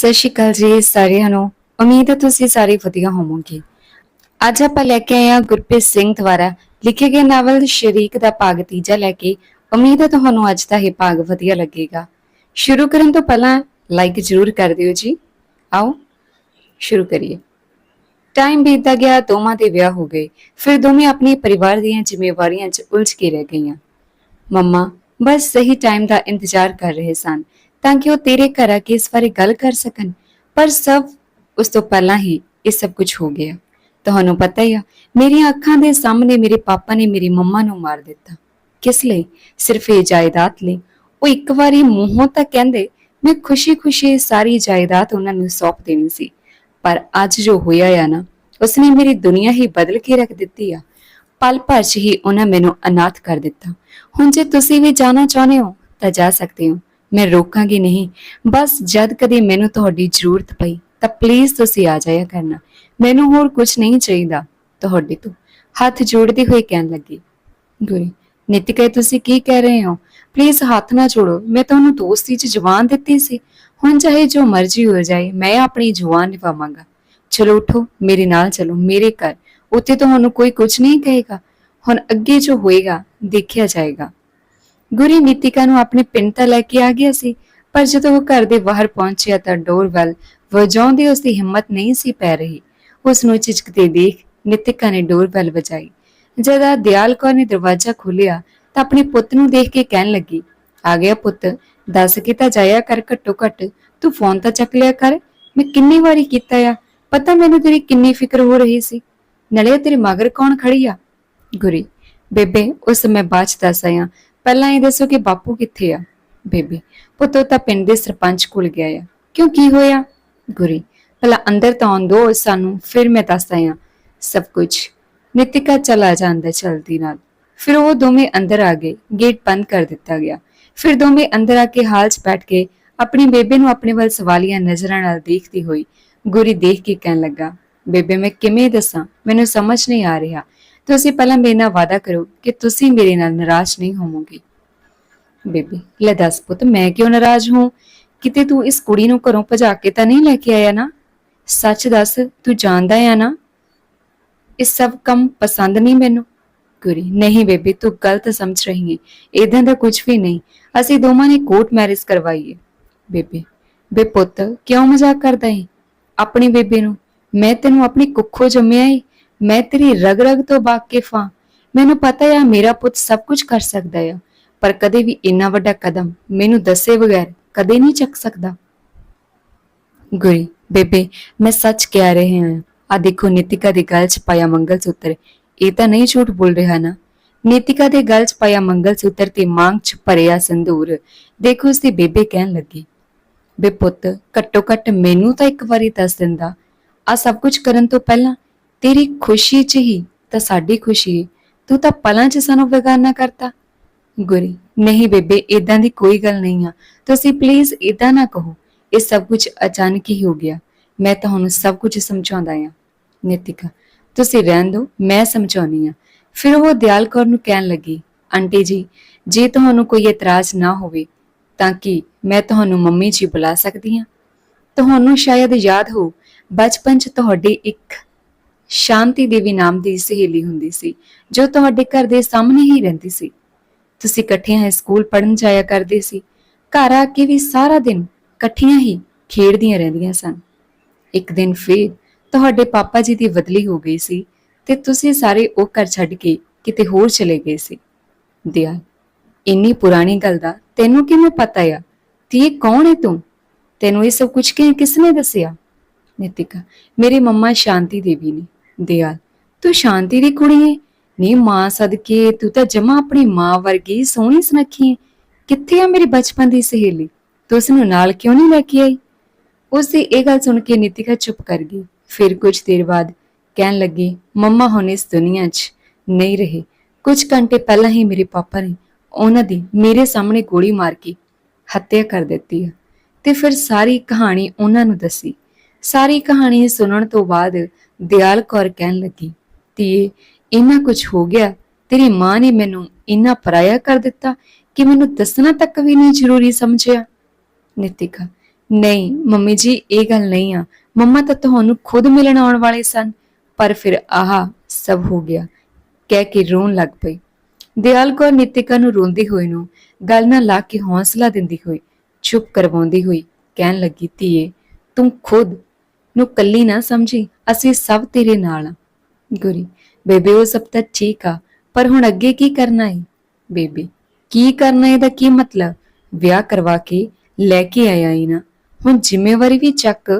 ਸਤਿ ਸ਼੍ਰੀ ਅਕਾਲ ਜੀ ਸਾਰਿਆਂ ਨੂੰ। ਉਮੀਦ ਹੈ ਤੁਸੀਂ ਸਾਰੇ ਵਧੀਆ ਹੋਵੋਗੇ। ਅੱਜ ਆਪਾਂ ਲੈ ਕੇ ਆਏ ਹਾਂ ਗੁਰਪ੍ਰੀਤ ਸਿੰਘ ਦੁਆਰਾ ਲਿਖੇ ਗਏ ਨਾਵਲ ਸ਼ਰੀਕ ਦਾ ਭਾਗ ਤੀਜਾ ਲੈ ਕੇ। ਉਮੀਦ ਹੈ ਤੁਹਾਨੂੰ ਅੱਜ ਦਾ ਇਹ ਭਾਗ ਵਧੀਆ ਲੱਗੇਗਾ। ਸ਼ੁਰੂ ਕਰਨ ਤੋਂ ਪਹਿਲਾਂ ਲਾਈਕ ਜ਼ਰੂਰ ਕਰ ਦਿਓ ਜੀ। ਆਓ, ਸ਼ੁਰੂ ਕਰੀਏ। ਟਾਈਮ ਬੀਤਦਾ ਗਿਆ, ਦੋਵਾਂ ਦੇ ਵਿਆਹ ਹੋ ਗਏ। ਫਿਰ ਦੋਵੇਂ ਆਪਣੇ ਪਰਿਵਾਰ ਦੀਆਂ ਜ਼ਿੰਮੇਵਾਰੀਆਂ 'ਚ ਉਲਝ ਕੇ ਰਹਿ ਗਈਆਂ। ਮੰਮਾ, ਬਸ ਸਹੀ ਟਾਈਮ ਦਾ ਇੰਤਜ਼ਾਰ ਕਰ ਰਹੇ ਸਨ। ਤਾਂ ਕਿ ਉਹ ਤੇਰੇ ਘਰ ਆ ਕੇ ਇਸ ਬਾਰੇ ਗੱਲ ਕਰ ਸਕਣ। ਪਰ ਸਭ ਉਸ ਤੋਂ ਪਹਿਲਾਂ ਹੀ ਇਹ ਸਭ ਕੁਝ ਹੋ ਗਿਆ। ਤੁਹਾਨੂੰ ਪਤਾ ਹੀ ਆ, ਮੇਰੀਆਂ ਅੱਖਾਂ ਦੇ ਸਾਹਮਣੇ ਮੇਰੇ ਪਾਪਾ ਨੇ ਮੇਰੀ ਮੰਮਾ ਨੂੰ ਮਾਰ ਦਿੱਤਾ। ਕਿਸ ਲਈ? ਸਿਰਫ ਇਹ ਜਾਇਦਾਦ ਲਈ। ਉਹ ਇੱਕ ਵਾਰੀ ਮੂੰਹੋਂ ਤਾਂ ਕਹਿੰਦੇ, ਮੈਂ ਖੁਸ਼ੀ-ਖੁਸ਼ੀ ਸਾਰੀ ਜਾਇਦਾਦ ਉਹਨਾਂ ਨੂੰ ਸੌਂਪ ਦੇਣੀ ਸੀ। ਪਰ ਅੱਜ ਜੋ ਹੋਇਆ ਆ ਨਾ, ਉਸਨੇ ਮੇਰੀ ਦੁਨੀਆ ਹੀ ਬਦਲ ਕੇ ਰੱਖ ਦਿੱਤੀ ਆ। ਪਲ ਭਰ 'ਚ ਹੀ ਉਹਨਾਂ ਮੈਨੂੰ ਅਨਾਥ ਕਰ ਦਿੱਤਾ। ਹੁਣ ਜੇ ਤੁਸੀਂ ਵੀ ਜਾਣਾ ਚਾਹੁੰਦੇ ਹੋ, ਤਾਂ ਜਾ ਸਕਦੇ ਹੋ। ਮੈਂ ਰੋਕਾਂਗੀ ਨਹੀਂ। ਬਸ ਜਦ ਕਦੇ ਮੈਨੂੰ ਤੁਹਾਡੀ ਜ਼ਰੂਰਤ ਪਈ, ਤਾਂ ਪਲੀਜ਼ ਤੁਸੀਂ ਆ ਜਾਇਆ ਕਰਨਾ। ਮੈਨੂੰ ਹੋਰ ਕੁਝ ਨਹੀਂ ਚਾਹੀਦਾ ਤੁਹਾਡੇ ਤੋਂ। ਹੱਥ ਜੋੜਦੇ ਹੋਏ ਕਹਿਣ ਲੱਗੀ। ਗੁਰੀ, ਨਿਤਿਕਾ, ਤੁਸੀਂ ਕੀ ਕਹਿ ਰਹੇ ਹੋ? ਪਲੀਜ਼ ਹੱਥ ਨਾ ਜੋੜੋ। ਮੈਂ ਤੁਹਾਨੂੰ ਦੋਸਤੀ 'ਚ ਜਵਾਨ ਦਿੱਤੀ ਸੀ। ਹੁਣ ਚਾਹੇ ਜੋ ਮਰਜ਼ੀ ਹੋ ਜਾਏ, ਮੈਂ ਆਪਣੀ ਜਵਾਨ ਨਿਭਾਵਾਂਗਾ। ਚਲੋ ਉਠੋ, ਮੇਰੇ ਨਾਲ ਚਲੋ, ਮੇਰੇ ਘਰ। ਉੱਥੇ ਤੁਹਾਨੂੰ ਕੋਈ ਕੁਝ ਨਹੀਂ ਕਹੇਗਾ। ਹੁਣ ਅੱਗੇ ਜੋ ਹੋਏਗਾ, ਦੇਖਿਆ ਜਾਏਗਾ। ਗੁਰੀ ਨੀਤਿਕਾ ਨੂੰ ਆਪਣੇ ਪਿੰਡ ਤਾਂ ਲੈ ਕੇ ਆ ਗਿਆ ਸੀ, ਪਰ ਜਦੋਂ ਉਹ ਘਰ ਦੇ ਬਾਹਰ ਪਹੁੰਚਿਆ ਤਾਂ ਡੋਰਵੈਲ ਵਜਾਉਂਦੇ ਉਸ ਦੀ ਹਿੰਮਤ ਨਹੀਂ ਸੀ ਪੈ ਰਹੀ। ਉਸ ਨੂੰ ਝਿਜਕਦੇ ਦੇਖ ਨੀਤਿਕਾ ਨੇ ਡੋਰਬੈਲ ਵਜਾਈ। ਜਦ ਆ ਦਿਆਲ ਕੌਰ ਨੇ ਦਰਵਾਜ਼ਾ ਖੋਲ੍ਹਿਆ ਤਾਂ ਆਪਣੇ ਪੁੱਤ ਨੂੰ ਦੇਖ ਕੇ ਕਹਿਣ ਲੱਗੀ, ਆ ਗਿਆ ਪੁੱਤ, ਦੱਸ ਕੇ ਤਾਂ ਜਾਇਆ ਕਰ ਘੱਟੋ ਘੱਟ, ਤੂੰ ਫੋਨ ਤਾਂ ਚੱਕ ਲਿਆ ਕਰ, ਮੈਂ ਕਿੰਨੀ ਵਾਰੀ ਕੀਤਾ ਆ, ਪਤਾ ਮੈਨੂੰ ਤੇਰੀ ਕਿੰਨੀ ਫਿਕਰ ਹੋ ਰਹੀ ਸੀ। ਨਲੇ ਤੇਰੇ ਮਗਰ ਕੌਣ ਖੜੀ ਆ? ਗੁਰੀ, ਬੇਬੇ, ਉਸ ਸਮੇਂ ਬਾਅਦ 'ਚ ਦੱਸ ਆਇਆ ਪਹਿਲਾਂ ਇਹ ਦੱਸੋ ਕਿ ਬਾਪੂ ਕਿੱਥੇ ਆ? ਬੇਬੇ, ਪੁੱਤ ਤਾਂ ਪਿੰਡ ਦੇ ਸਰਪੰਚ ਕੋਲ ਗਿਆ ਆ। ਕਿਉਂ ਕੀ ਹੋਇਆ? ਗੁਰੀ ਪਹਿਲਾਂ ਅੰਦਰ ਤਾਂ ਆਉਣ ਦੋ, ਸਾਨੂੰ ਫਿਰ ਮੈਂ ਦੱਸਦਾ ਆ ਸਭ ਕੁਝ ਨਿਤਿਕਾ ਚਲਾ ਜਾਂਦਾ ਚਲਦੀ ਨਾਲ। ਫਿਰ ਉਹ ਦੋਵੇਂ ਅੰਦਰ ਆ ਗਏ, ਗੇਟ ਬੰਦ ਕਰ ਦਿੱਤਾ ਗਿਆ। ਫਿਰ ਦੋਵੇਂ ਅੰਦਰ ਆ ਕੇ ਹਾਲ 'ਚ ਬੈਠ ਕੇ ਆਪਣੀ ਬੇਬੇ ਨੂੰ ਆਪਣੇ ਵੱਲ ਸਵਾਲੀਆਂ ਨਜ਼ਰਾਂ ਨਾਲ ਦੇਖਦੀ ਹੋਈ ਗੁਰੀ ਦੇਖ ਕੇ ਕਹਿਣ ਲੱਗਾ, ਬੇਬੇ, ਮੈਂ ਕਿਵੇਂ ਦੱਸਾਂ? ਮੈਨੂੰ ਸਮਝ ਨਹੀਂ ਆ ਰਿਹਾ। ਤੁਸੀਂ ਪਹਿਲਾਂ ਮੇਰੇ ਨਾਲ ਵਾਅਦਾ ਕਰੋ ਕਿ ਤੁਸੀਂ ਮੇਰੇ ਨਾਲ ਨਾਰਾਜ਼ ਨਹੀਂ ਹੋਵੋਗੇ। ਬੇਬੀ, ਲੈ ਦੱਸ ਪੁੱਤ, ਮੈਂ ਕਿਉਂ ਨਾਰਾਜ਼ ਹਾਂ ਕਿਤੇ ਤੂੰ ਇਸ ਕੁੜੀ ਨੂੰ ਘਰੋਂ ਭਜਾ ਕੇ ਤਾਂ ਨਹੀਂ ਲੈ ਕੇ ਆਇਆ ਨਾ? ਸੱਚ ਦੱਸ, ਤੂੰ ਜਾਣਦਾ ਆ ਨਾ? ਇਹ ਸਭ ਕੰਮ ਪਸੰਦ ਨਹੀਂ ਮੈਨੂੰ? ਗੁਰੀ ਨਹੀਂ ਬੇਬੀ, ਤੂੰ ਗਲਤ ਸਮਝ ਰਹੀ ਹੈ ਇਦਾਂ ਦਾ ਕੁਝ ਵੀ ਨਹੀਂ। ਅਸੀਂ ਦੋਵਾਂ ਨੇ ਕੋਰਟ ਮੈਰਿਜ ਕਰਵਾਈ ਹੈ ਬੇਬੇ, ਬੇ ਪੁੱਤ, ਕਿਉਂ ਮਜ਼ਾਕ ਕਰਦਾ ਹੈ ਆਪਣੀ ਬੇਬੇ ਨੂੰ, ਮੈਂ ਤੈਨੂੰ ਆਪਣੀ ਕੁੱਖੋਂ ਜੰਮਿਆ ਏ? ਮੈਂ ਤੇਰੀ ਰਗ ਰਗ ਤੋਂ ਵਾਕਿਫ ਹਾਂ। ਮੈਨੂੰ ਪਤਾ ਹੈ ਮੇਰਾ ਪੁੱਤ ਸਭ ਕੁਝ ਕਰ ਸਕਦਾ ਹੈ। ਪਰ ਕਦੇ ਵੀ ਇੰਨਾ ਵੱਡਾ ਕਦਮ ਮੈਨੂੰ ਦੱਸੇ ਬਗੈਰ ਕਦੇ ਨਹੀਂ ਚੱਕ ਸਕਦਾ। ਗੁਰੀ, ਬੇਬੇ, ਮੈਂ ਸੱਚ ਕਹਿ ਰਹੇ ਹਾਂ। ਆ ਦੇਖੋ, ਨੀਤਿਕਾ ਦੇ ਗਲ 'ਚ ਪਾਇਆ ਮੰਗਲ ਸੂਤਰ ਇਹ ਤਾਂ ਨਹੀਂ ਝੂਠ ਬੋਲ ਰਿਹਾ ਨਾ। ਨੀਤਿਕਾ ਦੇ ਗਲ 'ਚ ਪਾਇਆ ਮੰਗਲ ਸੂਤਰ ਤੇ ਮਾਂਗ 'ਚ ਭਰਿਆ ਸੰਦੂਰ। ਦੇਖੋ ਉਸ ਦੀ ਬੇਬੇ ਕਹਿਣ ਲੱਗੀ। ਬੇ ਪੁੱਤ ਘੱਟੋ ਘੱਟ ਮੈਨੂੰ ਤਾਂ ਇੱਕ ਵਾਰੀ ਦੱਸ ਦਿੰਦਾ। ਆ ਸਭ ਕੁਝ ਕਰਨ ਤੋਂ ਪਹਿਲਾਂ ਤੇਰੀ ਖੁਸ਼ੀ 'ਚ ਹੀ ਤਾਂ ਸਾਡੀ ਖੁਸ਼ੀ ਤੂੰ ਤਾਂ ਪਲਾਂ 'ਚ ਸਾਨੂੰ ਬੇਗਾਨਾ ਕਰਤਾ। ਗੁਰੀ, ਨਹੀਂ ਬੇਬੇ ਇਦਾਂ ਦੀ ਕੋਈ ਗੱਲ ਨਹੀਂ ਆ। ਤੁਸੀਂ ਪਲੀਜ਼ ਇਦਾਂ ਨਾ ਕਹੋ। ਇਹ ਸਭ ਕੁਝ ਅਚਾਨਕ ਹੀ ਹੋ ਗਿਆ। ਮੈਂ ਤੁਹਾਨੂੰ ਸਭ ਕੁਝ ਸਮਝਾਉਂਦਾ ਆ। ਨਿਤਿਕਾ, ਤੁਸੀਂ ਰਹਿਣ ਦਿਓ, ਮੈਂ ਸਮਝਾਉਣੀ ਆ। ਫਿਰ ਉਹ ਦਿਆਲ ਕੌਰ ਨੂੰ ਕਹਿਣ ਲੱਗੀ, ਆਂਟੀ ਜੀ, ਜੇ ਤੁਹਾਨੂੰ ਕੋਈ ਇਤਰਾਜ਼ ਨਾ ਹੋਵੇ, ਤਾਂ ਕਿ ਮੈਂ ਤੁਹਾਨੂੰ ਮੰਮੀ ਜੀ ਬੁਲਾ ਸਕਦੀ ਹਾਂ ਤੁਹਾਨੂੰ ਸ਼ਾਇਦ ਯਾਦ ਹੋ, ਬਚਪਨ 'ਚ ਤੁਹਾਡੀ ਇੱਕ ਸ਼ਾਂਤੀ ਦੇਵੀ ਨਾਮ ਦੀ ਸਹੇਲੀ ਹੁੰਦੀ ਸੀ, ਜੋ ਤੁਹਾਡੇ ਘਰ ਦੇ ਸਾਹਮਣੇ ਹੀ ਰਹਿੰਦੀ ਸੀ। ਤੁਸੀਂ ਇਕੱਠੀਆਂ ਸਕੂਲ ਪੜ੍ਹਨ ਜਾਇਆ ਕਰਦੇ ਸੀ। ਘਰ ਆ ਕੇ ਵੀ ਸਾਰਾ ਦਿਨ ਇਕੱਠੀਆਂ ਹੀ ਖੇਡਦੀਆਂ ਰਹਿੰਦੀਆਂ ਸਨ। ਇੱਕ ਦਿਨ ਫਿਰ ਤੁਹਾਡੇ ਪਾਪਾ ਜੀ ਦੀ ਬਦਲੀ ਹੋ ਗਈ ਸੀ ਤੇ ਤੁਸੀਂ ਸਾਰੇ ਉਹ ਘਰ ਛੱਡ ਕੇ ਕਿਤੇ ਹੋਰ ਚਲੇ ਗਏ ਸੀ। ਦਿਆ, ਇੰਨੀ ਪੁਰਾਣੀ ਗੱਲ ਦਾ ਤੈਨੂੰ ਕਿਵੇਂ ਪਤਾ ਆ? ਤੇ ਇਹ ਕੌਣ ਹੈ ਤੂੰ? ਤੈਨੂੰ ਇਹ ਸਭ ਕੁਝ ਕਿ ਕਿਸਨੇ ਦੱਸਿਆ? ਨਿਤਿਕਾ, ਮੇਰੀ ਮੰਮਾ ਸ਼ਾਂਤੀ ਦੇਵੀ ਨੇ। ਦਿਆਲ, ਤੂੰ ਸ਼ਾਂਤੀ ਦੀ ਕੁੜੀ ਏ। ਨੀ ਮਾਂ ਸਦਕੇ, ਤੂੰ ਤਾਂ ਜਮਾ ਆਪਣੀ ਮਾਂ ਵਰਗੀ ਸੋਹਣੀ ਸੁਨੱਖੀ ਹੈ ਕਿੱਥੇ ਆ ਮੇਰੀ ਬਚਪਨ ਦੀ ਸਹੇਲੀ? ਤੂੰ ਉਸ ਨੂੰ ਨਾਲ ਕਿਉਂ ਨਹੀਂ ਲੈ ਕੇ ਆਈ? ਉਸ ਦੀ ਇਹ ਗੱਲ ਸੁਣ ਕੇ ਨਿਤਿਕਾ ਚੁੱਪ ਕਰ ਗਈ। ਫਿਰ ਕੁਝ ਦੇਰ ਬਾਅਦ ਕਹਿਣ ਲੱਗੀ, ਮੰਮਾ ਹੁਣ ਇਸ ਦੁਨੀਆ 'ਚ ਨਹੀਂ ਰਹੇ। ਕੁਝ ਘੰਟੇ ਪਹਿਲਾਂ ਹੀ ਮੇਰੇ ਪਾਪਾ ਨੇ ਉਹਨਾਂ ਦੀ ਮੇਰੇ ਸਾਹਮਣੇ ਗੋਲੀ ਮਾਰ ਕੇ ਹੱਤਿਆ ਕਰ ਦਿੱਤੀ ਹੈ ਤੇ ਫਿਰ ਸਾਰੀ ਕਹਾਣੀ ਉਹਨਾਂ ਨੂੰ ਦੱਸੀ। ਸਾਰੀ ਕਹਾਣੀ ਸੁਣਨ ਤੋਂ ਬਾਅਦ ਦਿਆਲ ਕੌਰ ਕਹਿਣ ਲੱਗੀ, ਧੀਏ, ਇੰਨਾ ਕੁਝ ਹੋ ਗਿਆ, ਤੇਰੀ ਮਾਂ ਨੇ ਮੈਨੂੰ ਇੰਨਾ ਪਰਾਇਆ ਕਰ ਦਿੱਤਾ ਕਿ ਮੈਨੂੰ ਦੱਸਣਾ ਤੱਕ ਵੀ ਨਹੀਂ ਜ਼ਰੂਰੀ ਸਮਝਿਆ। ਨਿਤਿਕਾ, ਨਹੀਂ, ਮੰਮੀ ਜੀ, ਇਹ ਗੱਲ ਨਹੀਂ ਆ। ਮੰਮਾ ਤਾਂ ਤੁਹਾਨੂੰ ਖੁਦ ਮਿਲਣ ਆਉਣ ਵਾਲੇ ਸਨ, ਪਰ ਫਿਰ ਆਹ ਸਭ ਹੋ ਗਿਆ। ਕਹਿ ਕੇ ਰੋਣ ਲੱਗ ਪਈ। ਦਿਆਲ ਕੌਰ ਨਿਤਿਕਾ ਨੂੰ ਰੋਂਦੀ ਹੋਈ ਨੂੰ ਗੱਲ ਨਾਲ ਲਾ ਕੇ ਹੌਸਲਾ ਦਿੰਦੀ ਹੋਈ ਚੁੱਪ ਕਰਵਾਉਂਦੀ ਹੋਈ ਕਹਿਣ ਲੱਗੀ, ਧੀਏ, ਤੂੰ ਖੁਦ ਨੂੰ ਕੱਲੀ ਨਾ ਸਮਝੀ, ਅਸੀਂ ਸਭ ਤੇਰੇ ਨਾਲ ਆ। ਗੁਰੀ, ਬੇਬੇ ਉਹ ਸਭ ਤਾਂ ਠੀਕ ਆ, ਪਰ ਹੁਣ ਅੱਗੇ ਕੀ ਕਰਨਾ ਹੈ ਬੇਬੇ, ਕੀ ਕਰਨਾ ਇਹਦਾ ਕੀ ਮਤਲਬ? ਵਿਆਹ ਕਰਵਾ ਕੇ ਲੈ ਕੇ ਆਇਆ ਹੀ ਨਾ। ਹੁਣ ਜ਼ਿੰਮੇਵਾਰੀ ਵੀ ਚੱਕ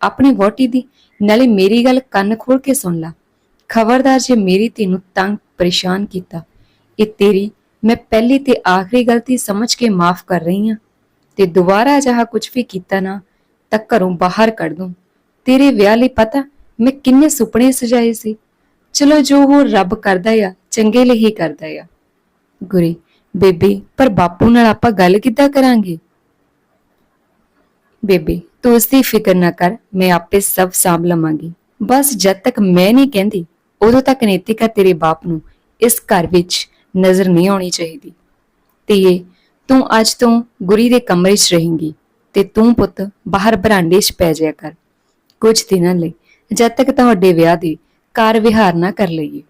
ਆਪਣੀ ਵੋਟੀ ਦੀ, ਨਾਲੇ ਮੇਰੀ ਗੱਲ ਕੰਨ ਖੋਲ ਕੇ ਸੁਣ ਲੈ। ਖਬਰਦਾਰ ਜੇ ਮੇਰੀ ਤੈਨੂੰ ਤੰਗ, ਪਰੇਸ਼ਾਨ ਕੀਤਾ, ਇਹ ਤੇਰੀ ਮੈਂ ਪਹਿਲੀ ਤੇ ਆਖਰੀ ਗਲਤੀ ਸਮਝ ਕੇ ਮਾਫ ਕਰ ਰਹੀ ਹਾਂ ਤੇ ਦੁਬਾਰਾ ਅਜਿਹਾ ਕੁਝ ਵੀ ਕੀਤਾ ਨਾ, ਤਾਂ ਘਰੋਂ ਬਾਹਰ ਕੱਢ ਦੂੰ। ਤੇਰੇ ਵਿਆਹ ਲਈ ਪਤਾ ਮੈਂ ਕਿੰਨੇ ਸੁਪਨੇ ਸਜਾਏ ਸੀ। ਚਲੋ ਜੋ ਉਹ ਰੱਬ ਕਰਦਾ ਆ, ਚੰਗੇ ਲਈ ਹੀ ਕਰਦਾ ਆ। ਗੁਰੀ, ਬੇਬੀ, ਪਰ ਬਾਪੂ ਨਾਲ ਆਪਾਂ ਗੱਲ ਕਿੱਦਾਂ ਕਰਾਂਗੇ? ਬੇਬੀ, ਤੂੰ ਉਸ ਦੀ ਫਿਕਰ ਨਾ ਕਰ, ਮੈਂ ਆਪੇ ਸਭ ਸਾਂਭ ਲਵਾਂਗੀ। ਬਸ ਜਦ ਤੱਕ ਮੈਂ ਨਹੀਂ ਕਹਿੰਦੀ, ਉਦੋਂ ਤੱਕ ਨੇਤਿਕਾ ਤੇਰੇ ਬਾਪ ਨੂੰ ਇਸ ਘਰ ਵਿੱਚ ਨਜ਼ਰ ਨਹੀਂ ਆਉਣੀ ਚਾਹੀਦੀ। ਧੀਏ, ਤੂੰ ਅੱਜ ਤੋਂ ਗੁਰੀ ਦੇ ਕਮਰੇ 'ਚ ਰਹੇਂਗੀ ਤੇ ਤੂੰ ਪੁੱਤ ਬਾਹਰ ਬਰਾਂਡੇ 'ਚ ਪੈ ਜਾਇਆ ਕਰ। ਕੁਝ ਦਿਨਾਂ ਲਈ, ਜਦ ਤੱਕ ਤੁਹਾਡੇ ਵਿਆਹ ਦੇ ਕਾਰ ਵਿਹਾਰ ਨਾ ਕਰ ਲਈਏ।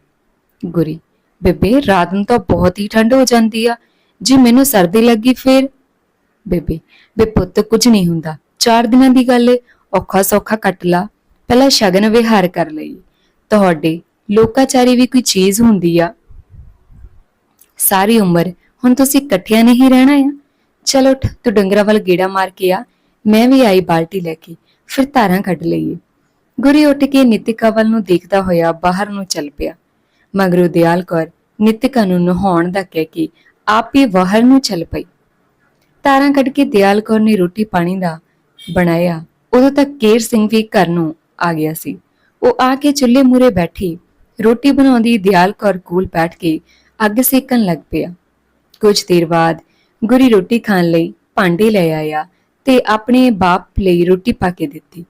ਗੁਰੀ, ਬੇਬੇ, ਰਾਤ ਨੂੰ ਤਾਂ ਬਹੁਤ ਹੀ ਠੰਡ ਹੋ ਜਾਂਦੀ ਆ। ਜੇ ਮੈਨੂੰ ਸਰਦੀ ਲੱਗੀ ਫੇਰ? ਬੇਬੇ, ਬੇ ਪੁੱਤ, ਕੁਝ ਨਹੀਂ ਹੁੰਦਾ। ਚਾਰ ਦਿਨਾਂ ਦੀ ਗੱਲ ਏ। ਔਖਾ ਸੌਖਾ ਕੱਟ ਲਾ। ਪਹਿਲਾਂ ਸ਼ਗਨ ਵਿਹਾਰ ਕਰ ਲਈ। ਤੁਹਾਡੇ ਲੋਕਾਚਾਰੀ ਵੀ ਕੋਈ ਚੀਜ਼ ਹੁੰਦੀ ਆ। ਸਾਰੀ ਉਮਰ ਹੁਣ ਤੁਸੀਂ ਇਕੱਠਿਆਂ ਨਹੀਂ ਰਹਿਣਾ ਆ। ਚਲੋ ਉੱਠ, ਤੂੰ ਡੰਗਰਾਂ ਵੱਲ ਗੇੜਾ ਮਾਰ ਕੇ ਆ। ਮੈਂ ਵੀ ਆਈ ਬਾਲਟੀ ਲੈ ਕੇ। ਫਿਰ ਧਾਰਾਂ ਕੱਢ ਲਈਏ। ਗੁਰੀ ਉੱਠ ਕੇ ਨਿਤਿਕਾ ਵੱਲ ਨੂੰ ਦੇਖਦਾ ਹੋਇਆ ਬਾਹਰ ਨੂੰ ਚੱਲ ਪਿਆ। ਮਗਰੋਂ ਦਿਆਲ ਕੌਰ ਨਿਤਿਕਾ ਨੂੰ ਨਹਾਉਣ ਦਾ ਕਹਿ ਕੇ ਆਪ ਹੀ ਬਾਹਰ ਨੂੰ ਚੱਲ ਪਈ। ਤਾਰਾਂ ਕੱਢ ਕੇ ਦਿਆਲ ਕੌਰ ਨੇ ਰੋਟੀ ਪਾਣੀ ਦਾ ਬਣਾਇਆ। ਉਦੋਂ ਤੱਕ ਕੇਰ ਸਿੰਘ ਵੀ ਘਰ ਨੂੰ ਆ ਗਿਆ ਸੀ। ਉਹ ਆ ਕੇ ਚੁੱਲ੍ਹੇ ਮੂਰੇ ਬੈਠੀ ਰੋਟੀ ਬਣਾਉਂਦੀ ਦਿਆਲ ਕੌਰ ਕੋਲ ਬੈਠ ਕੇ ਅੱਗ ਸੇਕਣ ਲੱਗ ਪਿਆ। ਕੁਝ ਦੇਰ ਬਾਅਦ ਗੁਰੀ ਰੋਟੀ ਖਾਣ ਲਈ ਭਾਂਡੇ ਲੈ ਆਇਆ। ਤੇ ਆਪਣੇ ਬਾਪ ਲਈ ਰੋਟੀ ਪਾ ਕੇ ਦਿੱਤੀ।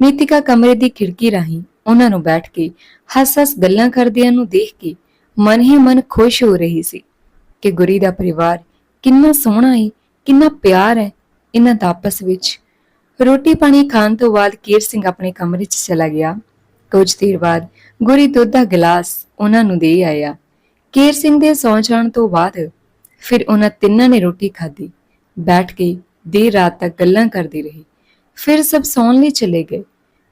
ਨੀਤਿਕਾ ਕਮਰੇ ਦੀ ਖਿੜਕੀ ਰਾਹੀਂ ਉਹਨਾਂ ਨੂੰ ਬੈਠ ਕੇ ਹੱਸ-ਹੱਸ ਗੱਲਾਂ ਕਰਦਿਆਂ ਨੂੰ ਦੇਖ ਕੇ ਮਨ ਹੀ ਮਨ ਖੁਸ਼ ਹੋ ਰਹੀ ਸੀ ਕਿ ਗੁਰੀ ਦਾ ਪਰਿਵਾਰ ਕਿੰਨਾ ਸੋਹਣਾ ਹੈ ਕਿੰਨਾ ਪਿਆਰ ਹੈ ਇਹਨਾਂ ਦਾ ਆਪਸ ਵਿੱਚ ਰੋਟੀ ਪਾਣੀ ਖਾਣ ਤੋਂ ਬਾਅਦ ਕੀਰ ਸਿੰਘ ਆਪਣੇ ਕਮਰੇ 'ਚ ਚਲਾ ਗਿਆ। ਕੁਝ ਦੇਰ ਬਾਅਦ ਗੁਰੀ ਦੁੱਧ ਦਾ ਗਲਾਸ ਉਹਨਾਂ ਨੂੰ ਦੇ ਆਇਆ। ਕੀਰ ਸਿੰਘ ਦੇ ਸੌਂ ਜਾਣ ਤੋਂ ਬਾਅਦ ਫਿਰ ਉਹਨਾਂ ਤਿੰਨਾਂ ਨੇ ਰੋਟੀ ਖਾਧੀ। ਬੈਠ ਕੇ ਦੇਰ ਰਾਤ ਤੱਕ ਗੱਲਾਂ ਕਰਦੀ ਰਹੀ। ਫਿਰ ਸਭ ਸੌਣ ਲਈ ਚਲੇ ਗਏ।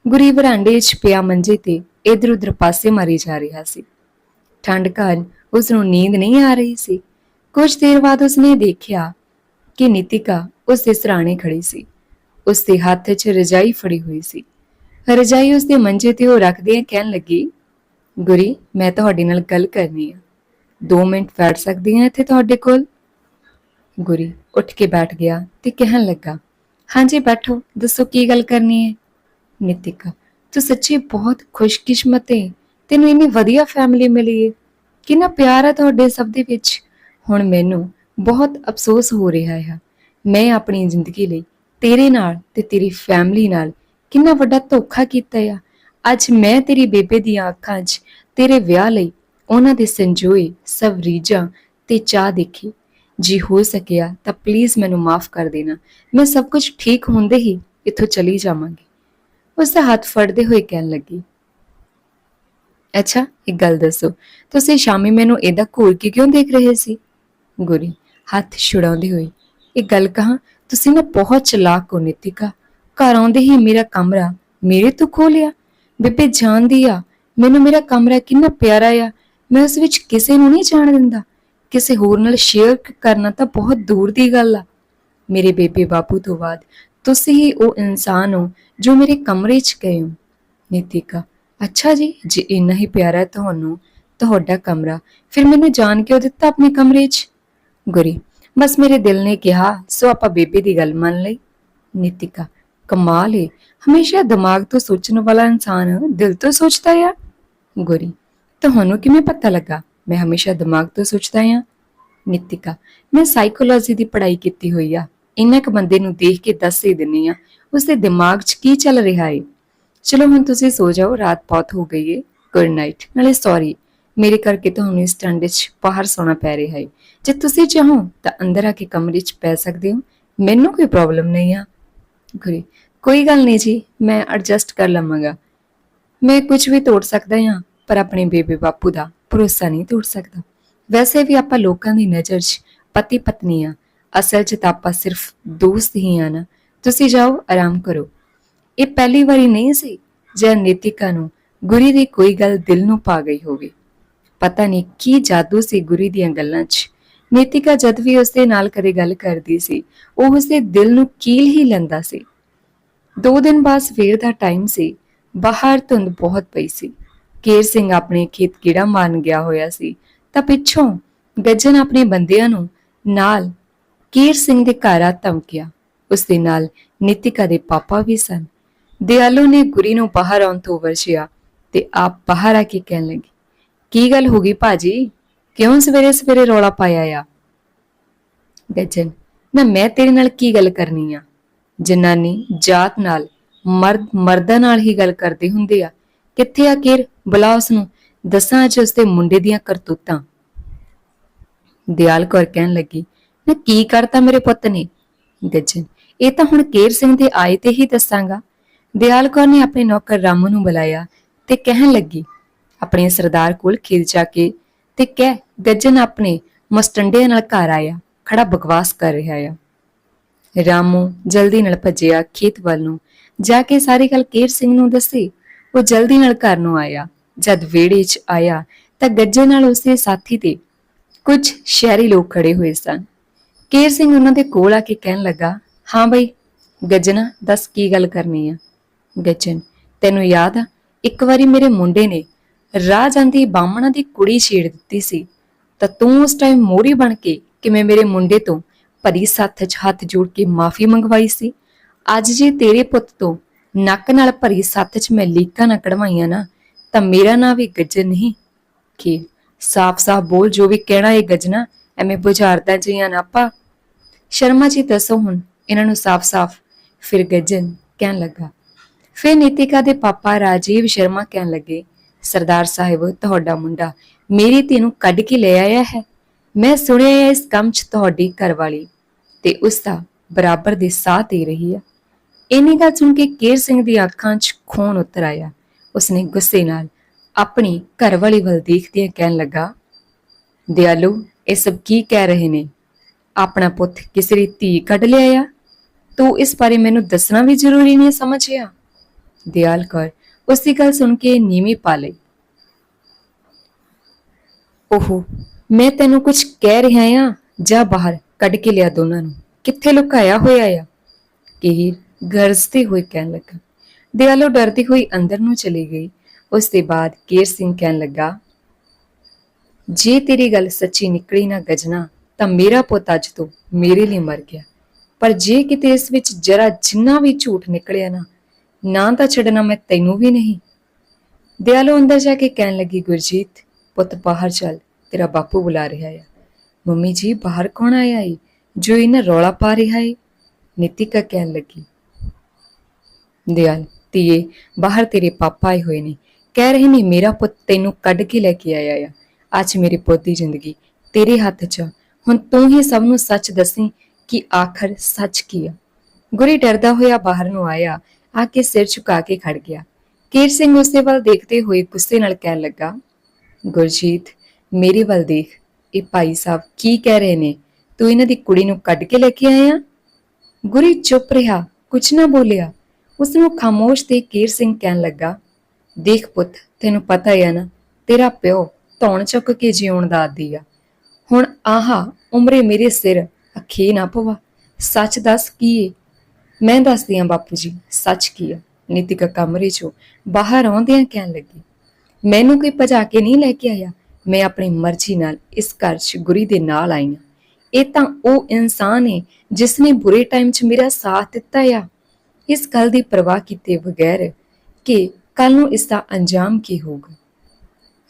ਗੁਰੀ ਬਰਾਂਡੇ 'ਚ ਪਿਆ ਮੰਜੇ ਤੇ ਇਧਰ ਉਧਰ ਪਾਸੇ ਮਾਰੀ ਜਾ ਰਿਹਾ ਸੀ। ਠੰਡ ਕਾਰਨ ਉਸ ਨੂੰ ਨੀਂਦ ਨਹੀਂ ਆ ਰਹੀ ਸੀ। ਕੁਝ ਦੇਰ ਬਾਅਦ ਉਸਨੇ ਦੇਖਿਆ ਕਿ ਨਿਤਿਕਾ ਉਸ ਦੇ ਸਰਾਣੇ ਖੜੀ ਸੀ। ਉਸ ਦੇ ਹੱਥ 'ਚ ਰਜਾਈ ਫੜੀ ਹੋਈ ਸੀ। ਰਜਾਈ ਉਸ ਦੇ ਮੰਜੇ ਤੇ ਉਹ ਰੱਖਦਿਆਂ ਕਹਿਣ ਲੱਗੀ, ਗੁਰੀ, ਮੈਂ ਤੁਹਾਡੇ ਨਾਲ ਗੱਲ ਕਰਨੀ ਆ। 2 ਮਿੰਟ ਬੈਠ ਸਕਦੀ ਹਾਂ ਇੱਥੇ ਤੁਹਾਡੇ ਕੋਲ? ਗੁਰੀ ਉੱਠ ਕੇ ਬੈਠ ਗਿਆ ਤੇ ਕਹਿਣ ਲੱਗਾ, ਹਾਂਜੀ, ਬੈਠੋ, ਦੱਸੋ ਕੀ ਗੱਲ ਕਰਨੀ ਹੈ? ਨਿਤਿਕਾ, ਤੂੰ ਸੱਚੀ ਬਹੁਤ ਖੁਸ਼ਕਿਸਮਤ ਹੈ ਤੈਨੂੰ ਇੰਨੀ ਵਧੀਆ ਫੈਮਿਲੀ ਮਿਲੀ ਹੈ ਕਿੰਨਾ ਪਿਆਰ ਹੈ ਤੁਹਾਡੇ ਸਭ ਦੇ ਵਿੱਚ? ਹੁਣ ਮੈਨੂੰ ਬਹੁਤ ਅਫਸੋਸ ਹੋ ਰਿਹਾ ਹੈ। ਮੈਂ ਆਪਣੀ ਜ਼ਿੰਦਗੀ ਲਈ ਤੇਰੇ ਨਾਲ ਤੇ ਤੇਰੀ ਫੈਮਿਲੀ ਨਾਲ ਕਿੰਨਾ ਵੱਡਾ ਧੋਖਾ ਕੀਤਾ ਆ। ਅੱਜ ਮੈਂ ਤੇਰੀ ਬੇਬੇ ਦੀਆਂ ਅੱਖਾਂ 'ਚ ਤੇਰੇ ਵਿਆਹ ਲਈ ਉਹਨਾਂ ਦੇ ਸੰਜੋਏ ਸਭ ਰੀਝਾਂ ਤੇ ਚਾਹ ਦੇਖੀ। ਜੀ ਹੋ ਸਕਿਆ ਤਾਂ ਪਲੀਜ਼ ਮੈਨੂੰ ਮਾਫ ਕਰ ਦੇਣਾ। ਮੈਂ ਸਭ ਕੁਝ ਠੀਕ ਹੁੰਦੇ ਹੀ ਇੱਥੋਂ ਚਲੀ ਜਾਵਾਂਗੀ। ਉਸ ਦਾ ਹੱਥ ਫੜਦੇ ਹੋਏ ਕਹਿਣ ਲੱਗੀ, ਅੱਛਾ, ਇੱਕ ਗੱਲ ਦੱਸੋ, ਤੁਸੀਂ ਸ਼ਾਮੀ ਮੈਨੂੰ ਇਹਦਾ ਘੂਰ ਕੇ ਕਿਉਂ ਦੇਖ ਰਹੇ ਸੀ? ਗੁਰੀ ਹੱਥ ਛੁਡਾਉਂਦੀ ਹੋਈ ਇਹ ਗੱਲ ਕਹਾਂ, ਤੁਸੀਂ ਨਾ ਬਹੁਤ ਚਲਾਕ ਹੋ ਨਿਤਿਕਾ। ਘਰ ਆਉਂਦੇ ਹੀ ਮੇਰਾ ਕਮਰਾ ਮੇਰੇ ਤੋਂ ਖੋ ਲਿਆ। ਬੇਬੇ ਜਾਣਦੀ ਆ, ਮੈਨੂੰ ਮੇਰਾ ਕਮਰਾ ਕਿੰਨਾ ਪਿਆਰਾ ਆ। ਮੈਂ ਉਸ ਵਿੱਚ ਕਿਸੇ ਨੂੰ ਨਹੀਂ ਜਾਣ ਦਿੰਦਾ। ਕਿਸੇ ਹੋਰ ਨਾਲ ਸ਼ੇਅਰ ਕਰਨਾ ਤਾਂ ਬਹੁਤ ਦੂਰ ਦੀ ਗੱਲ ਆ। ਮੇਰੇ ਬੇਬੇ ਬਾਪੂ ਤੋਂ ਬਾਅਦ ਤੁਸੀਂ ਹੀ ਉਹ ਇਨਸਾਨ ਹੋ ਜੋ ਮੇਰੇ ਕਮਰੇ 'ਚ ਗਏ ਹੋ। ਨੀਤਿਕਾ, ਅੱਛਾ ਜੀ, ਜੇ ਇੰਨਾ ਹੀ ਪਿਆਰਾ ਹੈ ਤੁਹਾਨੂੰ ਤੁਹਾਡਾ ਕਮਰਾ, ਫਿਰ ਮੈਨੂੰ ਜਾਣ ਕਿਉਂ ਦਿੱਤਾ ਆਪਣੇ ਕਮਰੇ 'ਚ? ਗੁਰੀ, ਬਸ ਮੇਰੇ ਦਿਲ ਨੇ ਕਿਹਾ, ਸੋ ਆਪਾਂ ਬੇਬੇ ਦੀ ਗੱਲ ਮੰਨ ਲਈ। ਨੀਤਿਕਾ, ਕਮਾਲ ਏ, ਹਮੇਸ਼ਾ ਦਿਮਾਗ ਤੋਂ ਸੋਚਣ ਵਾਲਾ ਇਨਸਾਨ ਦਿਲ ਤੋਂ ਸੋਚਦਾ ਆ। ਗੁਰੀ, ਤੁਹਾਨੂੰ ਕਿਵੇਂ ਪਤਾ ਲੱਗਾ? ਮੈਂ ਹਮੇਸ਼ਾ ਦਿਮਾਗ ਤੋਂ ਸੋਚਦਾ ਹਾਂ, ਨਿਤਿਕਾ, ਮੈਂ ਸਾਈਕੋਲੋਜੀ ਦੀ ਪੜ੍ਹਾਈ ਕੀਤੀ ਹੋਈ ਆ। ਇੰਨਾ ਕੁ ਬੰਦੇ ਨੂੰ ਦੇਖ ਕੇ ਦੱਸ ਹੀ ਦਿੰਨੀ ਆ ਉਸਦੇ ਦਿਮਾਗ 'ਚ ਕੀ ਚੱਲ ਰਿਹਾ ਏ। ਚਲੋ ਹੁਣ ਤੁਸੀਂ ਸੋ ਜਾਓ, ਰਾਤ ਬਹੁਤ ਹੋ ਗਈ ਹੈ ਗੁੱਡ ਨਾਈਟ ਨਾਲੇ ਸੌਰੀ ਮੇਰੇ ਕਰਕੇ ਤੁਹਾਨੂੰ ਇਸ ਠੰਡ 'ਚ ਬਾਹਰ ਸੌਣਾ ਪੈ ਰਿਹਾ ਏ। ਜੇ ਤੁਸੀਂ ਚਾਹੋ ਤਾਂ ਅੰਦਰ ਆ ਕੇ ਕਮਰੇ 'ਚ ਪੈ ਸਕਦੇ ਹੋ। ਮੈਨੂੰ ਕੋਈ ਪ੍ਰੋਬਲਮ ਨਹੀਂ ਆ। ਗੁਰੀ ਕੋਈ ਗੱਲ ਨਹੀਂ ਜੀ, ਮੈਂ ਐਡਜਸਟ ਕਰ ਲਵਾਂਗਾ। ਮੈਂ ਕੁਝ ਵੀ ਤੋੜ ਸਕਦਾ ਹਾਂ, ਪਰ ਆਪਣੇ ਬੇਬੇ ਬਾਪੂ ਦਾ। ਭਰੋਸਾ ਨਹੀਂ ਤੋੜ ਸਕਦਾ। ਵੈਸੇ ਵੀ ਆਪਾਂ ਲੋਕਾਂ ਦੀ ਨਜ਼ਰ 'ਚ ਪਤੀ ਪਤਨੀ ਆ ਅਸਲ 'ਚ ਤਾਂ ਆਪਾਂ ਸਿਰਫ ਦੋਸਤ ਹੀ ਆ ਨਾ। ਤੁਸੀਂ ਜਾਓ, ਆਰਾਮ ਕਰੋ। ਇਹ ਪਹਿਲੀ ਵਾਰੀ ਨਹੀਂ ਸੀ ਜਦ ਨੀਤਿਕਾ ਨੂੰ ਗੁਰੀ ਦੀ ਕੋਈ ਗੱਲ ਦਿਲ ਨੂੰ ਪਾ ਗਈ ਹੋਵੇ। ਪਤਾ ਨਹੀਂ ਕੀ ਜਾਦੂ ਸੀ ਗੁਰੀ ਦੀਆਂ ਗੱਲਾਂ 'ਚ। ਨੀਤਿਕਾ ਜਦ ਵੀ ਉਸਦੇ ਨਾਲ ਕਦੇ ਗੱਲ ਕਰਦੀ ਸੀ, ਉਹ ਉਸਦੇ ਦਿਲ ਨੂੰ ਕੀਲ ਹੀ ਲੈਂਦਾ ਸੀ। ਦੋ ਦਿਨ ਬਾਅਦ ਸਵੇਰ ਦਾ ਟਾਈਮ ਸੀ, ਬਾਹਰ ਧੁੰਦ ਬਹੁਤ ਪਈ ਸੀ। ਕੇਰ ਸਿੰਘ ਆਪਣੇ ਖੇਤ ਕੀੜਾ ਮਾਰਨ ਗਿਆ ਹੋਇਆ ਸੀ। ਤਾਂ ਪਿੱਛੋਂ ਗੱਜਣ ਆਪਣੇ ਬੰਦਿਆਂ ਨੂੰ ਨਾਲ ਕੇਰ ਸਿੰਘ ਦੇ ਘਰ ਆ ਧਮਕਿਆ। ਉਸ ਦੇ ਨਾਲ ਨੀਤਿਕਾ ਦੇ ਪਾਪਾ ਵੀ ਸਨ। ਦਿਆਲੂ ਨੇ ਗੁਰੀ ਨੂੰ ਬਾਹਰ ਆਉਣ ਤੋਂ ਵਰਸ਼ਿਆ ਤੇ ਆਪ ਬਾਹਰ ਆ ਕੇ ਕਹਿਣ ਲੱਗੀ, ਕੀ ਗੱਲ ਹੋ ਗਈ ਭਾਜੀ? ਕਿਉਂ ਸਵੇਰੇ ਸਵੇਰੇ ਰੌਲਾ ਪਾਇਆ ਆ? ਗੱਜਨ ਨਾ ਮੈਂ ਤੇਰੇ ਨਾਲ ਕੀ ਗੱਲ ਕਰਨੀ ਆ? ਜਨਾਨੀ ਜਾਤ ਨਾਲ, ਮਰਦ, ਮਰਦਾਂ ਨਾਲ ਹੀ ਗੱਲ ਕਰਦੇ ਹੁੰਦੇ ਆ। ਕਿੱਥੇ ਆ ਕੇਰ? ਬੁਲਾ ਉਸ ਨੂੰ, ਦੱਸਾਂ ਅੱਜ ਉਸਦੇ ਮੁੰਡੇ ਦੀਆਂ ਕਰਤੂਤਾਂ। ਦਿਆਲ ਕੌਰ ਕਹਿਣ ਲੱਗੀ ਨਾ ਕੀ ਕਰਤਾ ਮੇਰੇ ਪੁੱਤ ਨੇ? ਗੱਜਣ, ਇਹ ਤਾਂ ਹੁਣ ਕੇਰ ਸਿੰਘ ਦੇ ਆਏ ਤੇ ਹੀ ਦੱਸਾਂਗਾ। ਦਿਆਲ ਕੌਰ ਨੇ ਆਪਣੇ ਨੌਕਰ ਰਾਮੂ ਨੂੰ ਬੁਲਾਇਆ ਤੇ ਕਹਿਣ ਲੱਗੀ ਆਪਣੇ ਸਰਦਾਰ ਕੋਲ ਖੇਤ ਜਾ ਕੇ ਤੇ ਕਹਿ, ਗੱਜਣ ਆਪਣੇ ਮਸਟੰਡੇ ਨਾਲ ਘਰ ਆਇਆ, ਖੜਾ ਬਕਵਾਸ ਕਰ ਰਿਹਾ ਆ। ਰਾਮੂ ਜਲਦੀ ਨਾਲ ਭੱਜਿਆ ਖੇਤ ਵੱਲ ਨੂੰ, ਜਾ ਕੇ ਸਾਰੀ ਗੱਲ ਕੇਰ ਸਿੰਘ ਨੂੰ ਦੱਸੀ। ਉਹ ਜਲਦੀ ਨਾਲ ਘਰ ਨੂੰ ਆਇਆ। ਜਦ ਵਿਹੜੇ 'ਚ ਆਇਆ ਤਾਂ ਗੱਜੇ ਨਾਲ ਉਸਦੇ ਸਾਥੀ ਤੇ ਕੁਝ ਸ਼ਹਿਰੀ ਲੋਕ ਖੜੇ ਹੋਏ ਸਨ। ਕੇਰ ਸਿੰਘ ਉਹਨਾਂ ਦੇ ਕੋਲ ਆ ਕੇ ਕਹਿਣ ਲੱਗਾ, ਹਾਂ ਬਈ, ਗੱਜਣਾ, ਦੱਸ ਕੀ ਗੱਲ ਕਰਨੀ ਆ? ਗੱਜਣ, ਤੈਨੂੰ ਯਾਦ ਆ, ਇੱਕ ਵਾਰੀ ਮੇਰੇ ਮੁੰਡੇ ਨੇ ਰਾਹ ਜਾਂਦੀ ਬਾਹਮਣਾ ਦੀ ਕੁੜੀ ਛੇੜ ਦਿੱਤੀ ਸੀ। ਤਾਂ ਤੂੰ ਉਸ ਟਾਈਮ ਮੋਰੀ ਬਣ ਕੇ ਕਿਵੇਂ ਮੇਰੇ ਮੁੰਡੇ ਤੋਂ ਭਰੀ ਸੱਥ 'ਚ ਹੱਥ ਜੋੜ ਕੇ ਮਾਫੀ ਮੰਗਵਾਈ ਸੀ? ਅੱਜ ਜੇ ਤੇਰੇ ਪੁੱਤ ਤੋਂ ਨੱਕ ਨਾਲ ਭਰੀ ਸੱਥ 'ਚ ਮੈਂ ਲੀਕਾਂ ਨਾ ਕਢਵਾਈਆਂ ਨਾ ਤਾਂ ਮੇਰਾ ਨਾਂ ਵੀ ਗੱਜਨ ਨਹੀਂ। ਕਿ ਸਾਫ਼-ਸਾਫ਼ ਬੋਲ, ਜੋ ਵੀ ਕਹਿਣਾ ਇਹ ਗੱਜਣਾ, ਐਵੇਂ ਬੁਝਾਰਦਾ ਜੀਆਂ ਨਾ ਪਾ। ਸ਼ਰਮਾ ਜੀ ਦੱਸੋ ਹੁਣ, ਇਹਨਾਂ ਨੂੰ ਸਾਫ਼-ਸਾਫ਼ ਫਿਰ ਗੱਜਣ ਕਹਿਣ ਲੱਗਾ। ਫਿਰ ਨੀਤਿਕਾ ਦੇ ਪਾਪਾ ਰਾਜੀਵ ਸ਼ਰਮਾ ਕਹਿਣ ਲੱਗੇ, ਸਰਦਾਰ ਸਾਹਿਬ, ਤੁਹਾਡਾ ਮੁੰਡਾ ਮੇਰੀ ਧੀ ਨੂੰ ਕੱਢ ਕੇ ਲੈ ਆਇਆ ਹੈ। ਮੈਂ ਸੁਣਿਆ ਹੈ ਇਸ ਕੰਮ 'ਚ ਤੁਹਾਡੀ ਘਰਵਾਲੀ ਤੇ ਉਸ ਦਾ ਬਰਾਬਰ ਦੇ ਸਾਥ ਦੇ ਰਹੀ ਹੈ ਇੰਨੀ ਗੱਲ ਸੁਣ ਕੇ ਕੇਰ ਸਿੰਘ ਦੀ ਅੱਖਾਂ 'ਚ ਖੂਨ ਉਤਰ ਆਇਆ। ਉਸਨੇ ਗੁੱਸੇ ਨਾਲ ਆਪਣੀ ਘਰਵਾਲੀ ਵੱਲ ਦੇਖਦਿਆਂ ਕਹਿਣ ਲੱਗਾ, ਦਿਆਲੂ, ਇਹ ਸਭ ਕੀ ਕਹਿ ਰਹੇ ਨੇ? ਆਪਣਾ ਪੁੱਤ ਕਿਸੇ ਦੀ ਧੀ ਕੱਢ ਲਿਆ ਆ ਤੂੰ ਇਸ ਬਾਰੇ ਮੈਨੂੰ ਦੱਸਣਾ ਵੀ ਜ਼ਰੂਰੀ ਨਹੀਂ ਸਮਝਿਆ? ਦਿਆਲ ਕੌਰ ਉਸ ਦੀ ਗੱਲ ਸੁਣ ਕੇ ਨੀਵੀਂ ਪਾ ਲਈ। ਓਹੋ, ਮੈਂ ਤੈਨੂੰ ਕੁਝ ਕਹਿ ਰਿਹਾ ਆ, ਜਾ ਬਾਹਰ ਕੱਢ ਕੇ ਲਿਆ ਦੋਨਾਂ ਨੂੰ। ਕਿੱਥੇ ਲੁਕਾਇਆ ਹੋਇਆ ਆ? ਕਹੀਰ ਗਰਜਦੇ ਹੋਏ ਕਹਿਣ ਲੱਗਾ। ਦਿਆਲੋ ਡਰਦੀ ਹੋਈ ਅੰਦਰ ਨੂੰ ਚਲੀ ਗਈ। ਉਸ ਦੇ ਬਾਅਦ ਕੇਰ ਸਿੰਘ ਕਹਿਣ ਲੱਗਾ, ਜੇ ਤੇਰੀ ਗੱਲ ਸੱਚੀ ਨਿਕਲੀ ਨਾ ਗਜਨਾ, ਤਾਂ ਮੇਰਾ ਪੁੱਤ ਅੱਜ ਤੋਂ ਮੇਰੇ ਲਈ ਮਰ ਗਿਆ। ਪਰ ਜੇ ਕਿਤੇ ਇਸ ਵਿੱਚ ਜਰਾ ਜਿੰਨਾ ਵੀ ਝੂਠ ਨਿਕਲਿਆ ਨਾ ਨਾ ਤਾਂ ਛੱਡਣਾ ਮੈਂ ਤੈਨੂੰ ਵੀ ਨਹੀਂ। ਦਿਆਲੋ ਅੰਦਰ ਜਾ ਕੇ ਕਹਿਣ ਲੱਗੀ, ਗੁਰਜੀਤ, ਪੁੱਤ ਬਾਹਰ ਚੱਲ, ਤੇਰਾ ਬਾਪੂ ਬੁਲਾ ਰਿਹਾ ਹੈ ਮੰਮੀ ਜੀ, ਬਾਹਰ ਕੌਣ ਆਇਆ ਏ? ਜੋ ਇਹਨਾਂ ਰੌਲਾ ਪਾ ਰਿਹਾ ਏ? ਨਿਤਿਕਾ ਕਹਿਣ ਲੱਗੀ, ਦਿਆਲ ਧੀਏ, ਬਾਹਰ ਤੇਰੇ ਪਾਪਾ ਆਏ ਹੋਏ ਨੇ। ਕਹਿ ਰਹੇ ਨੇ, ਮੇਰਾ ਪੁੱਤ ਤੈਨੂੰ ਕੱਢ ਕੇ ਲੈ ਕੇ ਆਇਆ ਆ। ਅੱਜ ਮੇਰੇ ਪੁੱਤ ਦੀ ਜ਼ਿੰਦਗੀ ਤੇਰੇ ਹੱਥ 'ਚ ਆ। ਹੁਣ ਤੂੰ ਹੀ ਸਭ ਨੂੰ ਸੱਚ ਦੱਸੀ ਕਿ ਆਖਰ ਸੱਚ ਕੀ ਆ। ਗੁਰੀ ਡਰਦਾ ਹੋਇਆ ਬਾਹਰ ਨੂੰ ਆਇਆ, ਆ ਕੇ ਸਿਰ ਝੁਕਾ ਕੇ ਖੜ ਗਿਆ। ਕੇਰ ਸਿੰਘ ਉਸਦੇ ਵੱਲ ਦੇਖਦੇ ਹੋਏ ਗੁੱਸੇ ਨਾਲ ਕਹਿਣ ਲੱਗਾ, ਗੁਰਜੀਤ, ਮੇਰੇ ਵੱਲ ਦੇਖ, ਇਹ ਭਾਈ ਸਾਹਿਬ ਕੀ ਕਹਿ ਰਹੇ ਨੇ? ਤੂੰ ਇਹਨਾਂ ਦੀ ਕੁੜੀ ਨੂੰ ਕੱਢ ਕੇ ਲੈ ਕੇ ਆਇਆ? ਗੁਰੀ ਚੁੱਪ ਰਿਹਾ ਕੁਝ ਨਾ ਬੋਲਿਆ। ਉਸ ਨੂੰ ਖਾਮੋਸ਼ ਤੇ ਕੇਰ ਸਿੰਘ ਕਹਿਣ ਲੱਗਾ, ਦੇਖ ਪੁੱਤ, ਤੈਨੂੰ ਪਤਾ ਹੀ ਆ ਨਾ, ਤੇਰਾ ਪਿਓ ਧੌਣ ਚੁੱਕ ਕੇ ਜਿਉਣ ਦਾ ਆਦੀ ਆ। ਹੁਣ ਆਹਾ, ਉਮਰੇ ਮੇਰੇ ਸਿਰ ਅੱਖੀ ਨਾ ਪਵਾ। ਸੱਚ ਦੱਸ ਕੀ ਏ? ਮੈਂ ਦੱਸਦੀ ਆ ਬਾਪੂ ਜੀ, ਸੱਚ ਕੀ ਆ? ਨੀਤਿਕਾ ਕਮਰੇ ਚੋਂ ਬਾਹਰ ਆਉਂਦਿਆਂ ਕਹਿਣ ਲੱਗੀ, ਮੈਨੂੰ ਕੋਈ ਭਜਾ ਕੇ ਨਹੀਂ ਲੈ ਕੇ ਆਇਆ? ਮੈਂ ਆਪਣੀ ਮਰਜ਼ੀ ਨਾਲ ਇਸ ਘਰ 'ਚ ਗੁਰੀ ਦੇ ਨਾਲ ਆਈ ਹਾਂ ਇਹ ਤਾਂ ਉਹ ਇਨਸਾਨ ਏ ਜਿਸ ਨੇ ਬੁਰੇ ਟਾਈਮ 'ਚ ਮੇਰਾ ਸਾਥ ਦਿੱਤਾ ਆ। ਇਸ ਗੱਲ ਦੀ ਪਰਵਾਹ ਕੀਤੇ ਬਗੈਰ ਕਿ ਕੱਲ ਨੂੰ ਇਸ ਦਾ ਅੰਜਾਮ ਕੀ ਹੋਊਗਾ।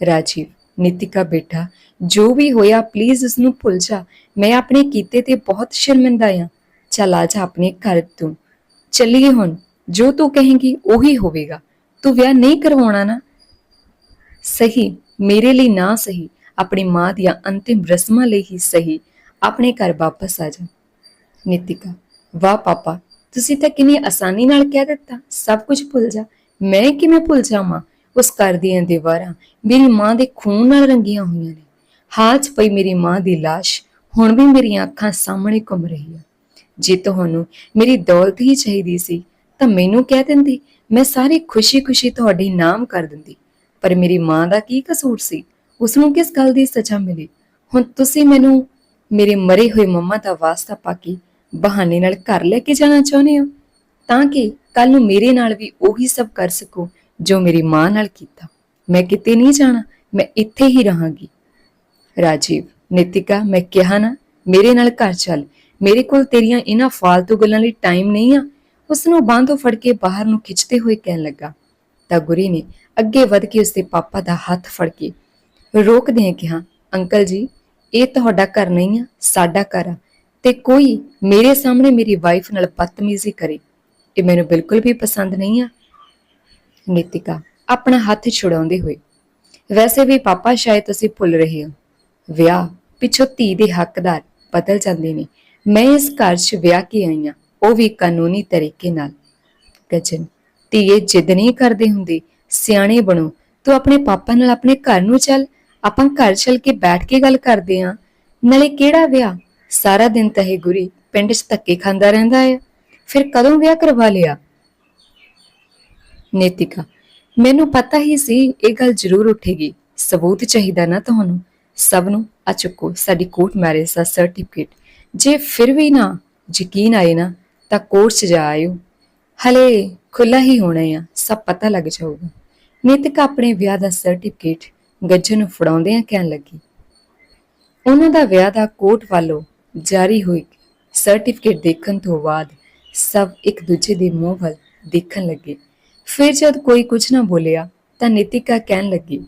ਰਾਜੀਵ, ਨਿਤਿਕਾ ਬੇਟਾ, ਜੋ ਵੀ ਹੋਇਆ ਪਲੀਜ਼ ਇਸ ਨੂੰ ਭੁੱਲ ਜਾ। ਮੈਂ ਆਪਣੇ ਕੀਤੇ ਤੇ ਬਹੁਤ ਸ਼ਰਮਿੰਦਾ ਹਾਂ ਚੱਲ ਆ ਜਾ ਆਪਣੇ ਘਰ ਤੂੰ। ਚੱਲੀਏ ਹੁਣ। ਜੋ ਤੂੰ ਕਹੇਂਗੀ, ਉਹੀ ਹੋਵੇਗਾ। ਤੂੰ ਵਿਆਹ ਨਹੀਂ ਕਰਵਾਉਣਾ ਨਾ। ਸਹੀ, ਮੇਰੇ ਲਈ ਨਾ ਸਹੀ। ਆਪਣੀ ਮਾਂ ਦੀਆਂ ਅੰਤਿਮ ਰਸਮਾਂ ਲਈ ਹੀ ਸਹੀ। ਆਪਣੇ ਘਰ ਵਾਪਸ ਆ ਜਾ। ਨਿਤਿਕਾ, ਵਾਹ ਪਾਪਾ ਤੁਸੀਂ ਤਾਂ ਕਿੰਨੀ ਆਸਾਨੀ ਨਾਲ ਕਹਿ ਦਿੱਤਾ, ਸਭ ਕੁਝ ਭੁੱਲ ਜਾ। ਮੈਂ ਕਿਵੇਂ ਭੁੱਲ ਜਾਵਾਂ? ਉਸ ਘਰ ਦੀਆਂ ਦੀਵਾਰਾਂ ਮੇਰੀ ਮਾਂ ਦੇ ਖੂਨ ਨਾਲ ਰੰਗੀਆਂ ਹੋਈਆਂ ਨੇ। ਹਾਲ ਪਈ ਮੇਰੀ ਮਾਂ ਦੀ ਲਾਸ਼ ਹੁਣ ਵੀ ਮੇਰੀਆਂ ਅੱਖਾਂ ਸਾਹਮਣੇ ਘੁੰਮ ਰਹੀ ਹੈ ਜੇ ਤੁਹਾਨੂੰ ਮੇਰੀ ਦੌਲਤ ਹੀ ਚਾਹੀਦੀ ਸੀ, ਤਾਂ ਮੈਨੂੰ ਕਹਿ ਦਿੰਦੀ, ਮੈਂ ਸਾਰੀ ਖੁਸ਼ੀ-ਖੁਸ਼ੀ ਤੁਹਾਡੇ ਨਾਮ ਕਰ ਦਿੰਦੀ। ਪਰ ਮੇਰੀ ਮਾਂ ਦਾ ਕੀ ਕਸੂਰ ਸੀ? ਉਸ ਨੂੰ ਕਿਸ ਗੱਲ ਦੀ ਸਜ਼ਾ ਮਿਲੀ? ਹੁਣ ਤੁਸੀਂ ਮੈਨੂੰ ਮੇਰੇ ਮਰੇ ਹੋਏ ਮੰਮਾ ਦਾ ਵਾਸਤਾ ਪਾ ਕੇ ਬਹਾਨੇ ਨਾਲ ਘਰ ਲੈ ਕੇ ਜਾਣਾ ਚਾਹੁੰਦੇ ਹੋ? ਤਾਂ ਕਿ ਕੱਲ ਨੂੰ ਮੇਰੇ ਨਾਲ ਵੀ ਉਹੀ ਸਭ ਕਰ ਸਕੋ ਜੋ ਮੇਰੀ ਮਾਂ ਨਾਲ ਕੀਤਾ। ਮੈਂ ਕਿਤੇ ਨਹੀਂ ਜਾਣਾ, ਮੈਂ ਇੱਥੇ ਹੀ ਰਹਾਂਗੀ। ਰਾਜੀਵ, ਨਿਤਿਕਾ, ਮੈਂ ਕਿਹਾ ਨਾ, ਮੇਰੇ ਨਾਲ ਘਰ ਚੱਲ। ਮੇਰੇ ਕੋਲ ਤੇਰੀਆਂ ਇਹਨਾਂ ਫਾਲਤੂ ਗੱਲਾਂ ਲਈ ਟਾਈਮ ਨਹੀਂ ਆ। ਉਸ ਨੂੰ ਬਾਂਹੋਂ ਫੜ ਕੇ ਬਾਹਰ ਨੂੰ ਖਿੱਚਦੇ ਹੋਏ ਕਹਿਣ ਲੱਗਾ। ਤਾਂ ਗੁਰੀ ਨੇ ਅੱਗੇ ਵਧ ਕੇ ਉਸਦੇ ਪਾਪਾ ਦਾ ਹੱਥ ਫੜ ਕੇ ਰੋਕਦਿਆਂ ਕਿਹਾ, ਅੰਕਲ ਜੀ, ਇਹ ਤੁਹਾਡਾ ਘਰ ਨਹੀਂ ਆ, ਸਾਡਾ ਘਰ ਆ। ਤੇ ਕੋਈ ਮੇਰੇ ਸਾਹਮਣੇ ਮੇਰੀ ਵਾਈਫ ਨਾਲ ਬਦਤਮੀਜ਼ੀ ਕਰੇ, ਇਹ ਮੈਨੂੰ ਬਿਲਕੁਲ ਵੀ ਪਸੰਦ ਨਹੀਂ ਆ। ਨਿਤਿਕਾ, ਆਪਣਾ ਹੱਥ ਛੁਡਾਉਂਦੇ ਹੋਏ, ਵੈਸੇ ਵੀ ਪਾਪਾ ਸ਼ਾਇਦ ਤੁਸੀਂ ਭੁੱਲ ਰਹੇ ਹੋ, ਵਿਆਹ ਪਿੱਛੋਂ ਧੀ ਦੇ ਹੱਕਦਾਰ ਬਦਲ ਜਾਂਦੇ ਨੇ, ਮੈਂ ਇਸ ਘਰ 'ਚ ਵਿਆਹ ਕੇ ਆਈ ਹਾਂ, ਉਹ ਵੀ ਕਾਨੂੰਨੀ ਤਰੀਕੇ ਨਾਲ। ਗਜਨ, ਧੀਏ ਜਿੱਦ ਨਹੀਂ ਕਰਦੇ ਹੁੰਦੇ, ਸਿਆਣੇ ਬਣੋ, ਤੂੰ ਆਪਣੇ ਪਾਪਾ ਨਾਲ ਆਪਣੇ ਘਰ ਨੂੰ ਚੱਲ, ਆਪਾਂ ਘਰ ਚੱਲ ਕੇ ਬੈਠ ਕੇ ਗੱਲ ਕਰਦੇ ਆਂ ਨਾਲੇ ਕਿਹੜਾ ਵਿਆਹ? ਸਾਰਾ ਦਿਨ ਤਾਂ ਇਹ ਗੁਰੀ ਪਿੰਡ 'ਚ ਧੱਕੇ ਖਾਂਦਾ ਰਹਿੰਦਾ ਹੈ। ਫਿਰ ਕਦੋਂ ਵਿਆਹ ਕਰਵਾ ਲਿਆ? ਨੇਤਿਕਾ, ਮੈਨੂੰ ਪਤਾ ਹੀ ਸੀ ਇਹ ਗੱਲ ਜ਼ਰੂਰ ਉੱਠੇਗੀ। ਸਬੂਤ ਚਾਹੀਦਾ ਨਾ ਤੁਹਾਨੂੰ। ਸਭ ਨੂੰ ਆ ਚੁੱਕੋ, ਸਾਡੀ ਕੋਰਟ ਮੈਰਿਜ ਦਾ ਸਰਟੀਫਿਕੇਟ ਜੇ ਫਿਰ ਵੀ ਨਾ ਯਕੀਨ ਆਏ ਨਾ, ਤਾਂ ਕੋਰਟ 'ਚ ਜਾ ਆਇਓ। ਹਲੇ ਖੁੱਲਾ ਹੀ ਹੋਣਾ ਆ, ਸਭ ਪਤਾ ਲੱਗ ਜਾਊਗਾ। ਨਿਤਿਕਾ ਆਪਣੇ ਵਿਆਹ ਦਾ ਸਰਟੀਫਿਕੇਟ ਗੱਜੇ ਨੂੰ ਫੜਾਉਂਦਿਆਂ ਕਹਿਣ ਲੱਗੀ। ਉਹਨਾਂ ਦਾ ਵਿਆਹ ਦਾ ਕੋਰਟ ਵੱਲੋਂ ਜਾਰੀ ਹੋਈ ਸਰਟੀਫਿਕੇਟ ਦੇਖਣ ਤੋਂ ਬਾਅਦ ਸਭ ਇੱਕ ਦੂਜੇ ਦੇ ਮੂੰਹ ਵੱਲ ਦੇਖਣ ਲੱਗੇ। ਫਿਰ ਜਦ ਕੋਈ ਕੁਝ ਨਾ ਬੋਲਿਆ ਤਾਂ ਨਿਤਿਕਾ ਕਹਿਣ ਲੱਗੀ,